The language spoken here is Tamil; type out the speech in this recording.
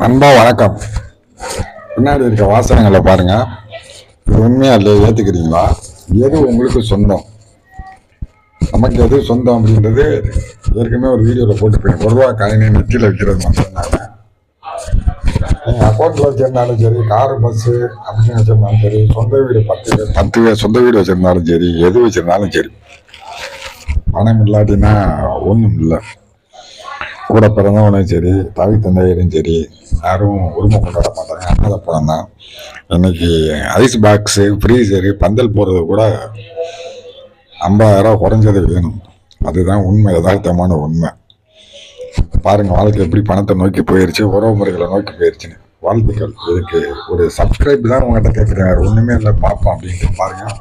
அன்பா வணக்கம். பின்னாடி இருக்க வாசனங்களை பாருங்க. இது உண்மையா இல்லையா ஏத்துக்கிறீங்களா? எது உங்களுக்கு சொந்தம்? நமக்கு எது சொந்தம் அப்படின்றது ஏற்கனவே ஒரு வீடியோவில் போட்டு ஒரு ரூபா காயினை நெற்றியில் வைக்கிறது மட்டும்தாங்க நீங்கள் அக்கௌண்ட்டில் வச்சிருந்தாலும் சரி காரு பஸ்ஸு அப்படின்னு வச்சிருந்தாலும் சரி சொந்த வீடு பத்து பத்து சொந்த வீடு வச்சிருந்தாலும் சரி எது வச்சிருந்தாலும் சரி. பணம் இல்லாட்டினா ஒன்றும் இல்லை. கூட பிறந்தவனும் சரி தாய் தந்தையரும் சரி யாரும் உரிமை கொண்டாட மாட்டாங்க. அனாதை படம் தான். இன்னைக்கு ஐஸ் பாக்ஸு ஃப்ரீசரு பந்தல் போடுறது கூட ஐம்பதாயிரம் குறைஞ்சது வேணும். அதுதான் உண்மை யதார்த்தமான உண்மை. பாருங்கள் வாழ்க்கை எப்படி பணத்தை நோக்கி போயிருச்சு உறவு முறைகளை நோக்கி போயிருச்சுன்னு. வாழ்த்துக்கள். இதுக்கு ஒரு சப்ஸ்கிரைப் தான் உங்கள்கிட்ட கேட்குறேன் ஒன்றுமே இல்லை பார்ப்போம் அப்படின்ட்டு பாருங்கள்